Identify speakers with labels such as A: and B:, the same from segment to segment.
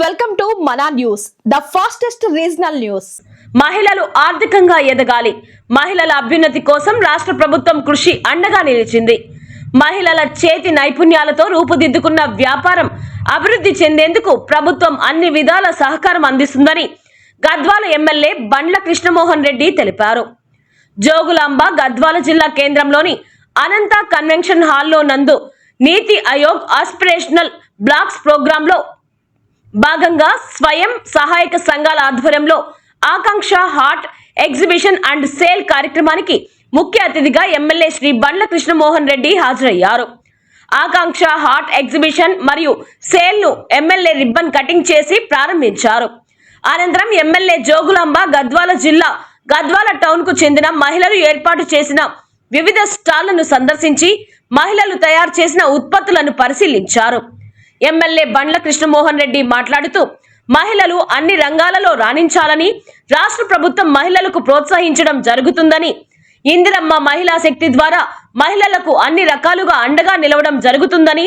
A: Welcome to Mana news the fastest regional news
B: మహిళలు ఆర్థికంగా ఎదగాలి. మహిళల అభ్యున్నతి కోసం రాష్ట్ర ప్రభుత్వం కృషి అండగా నిలిచింది. మహిళల చేతి నైపుణ్యాలతో రూపుదిద్దుకున్న వ్యాపారం అభివృద్ధి చెందేందుకు ప్రభుత్వం అన్ని విధాల సహకారం అందిస్తుందని గద్వాల ఎమ్మెల్యే బండ్ల కృష్ణమోహన్ రెడ్డి తెలిపారు. జోగులాంబ గద్వాల జిల్లా కేంద్రంలోని అనంత కన్వెన్షన్ హాల్లో నందు నీతి ఆయోగ్ ఆస్పిరేషనల్ బ్లాక్స్ ప్రోగ్రాంలో భాగంగా స్వయం సహాయక సంఘాల ఆధ్వర్యంలో Akanksha art exhibition and sale కార్యక్రమానికి ముఖ్య అతిథిగా ఎమ్మెల్యే శ్రీ బండ్ల కృష్ణమోహన్ రెడ్డి హాజరయ్యారు. ఆకాంక్ష హార్ట్ ఎగ్జిబిషన్ మరియు సేల్ను ఎమ్మెల్యే రిబ్బన్ కటింగ్ చేసి ప్రారంభించారు. అనంతరం ఎమ్మెల్యే జోగులాంబ గద్వాల జిల్లా గద్వాల టౌన్కు చెందిన మహిళలు ఏర్పాటు చేసిన వివిధ స్టాళ్ళను సందర్శించి మహిళలు తయారు చేసిన ఉత్పత్తులను పరిశీలించారు. ఎమ్మెల్యే బండ్ల కృష్ణమోహన్ రెడ్డి మాట్లాడుతూ మహిళలు అన్ని రంగాలలో రాణించాలని రాష్ట్ర ప్రభుత్వం మహిళలకు ప్రోత్సహించడం జరుగుతుందని. ఇందిరమ్మ మహిళా శక్తి ద్వారా మహిళలకు అన్ని రకాలుగా అండగా నిలవడం జరుగుతుందని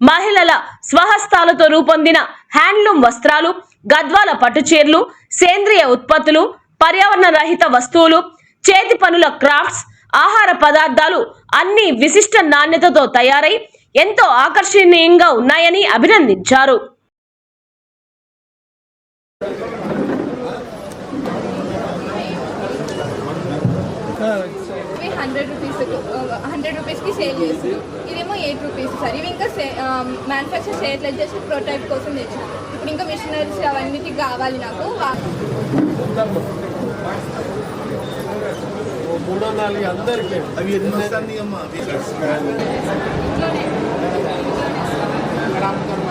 B: మహిళల స్వహస్తాలతో రూపొందిన హ్యాండ్లూమ్ వస్త్రాలు గద్వాల పట్టుచీరలు సేంద్రియ ఉత్పత్తులు పర్యావరణ రహిత వస్తువులు చేతి పనుల క్రాఫ్ట్స్ ఆహార పదార్థాలు అన్ని విశిష్ట నాణ్యతతో తయారై ఎంతో ఆకర్షణీయంగా ఉన్నాయని అభినందించారు.
C: హండ్రెడ్ రూపీస్ హండ్రెడ్ రూపీస్కి సేల్ ఇదేమో ఎయిట్ రూపీస్ సార్. ఇవి ఇంకా మ్యానుఫ్యాక్చర్ చేయట్లేదు జస్ట్ ప్రోటైప్ కోసం తెచ్చిన ఇప్పుడు ఇంకా మిషనరీస్ అవన్నిటికి కావాలి నాకు.
D: మూడో నాలుగు అందరికి.
E: అవి ఎన్ని? అమ్మా gran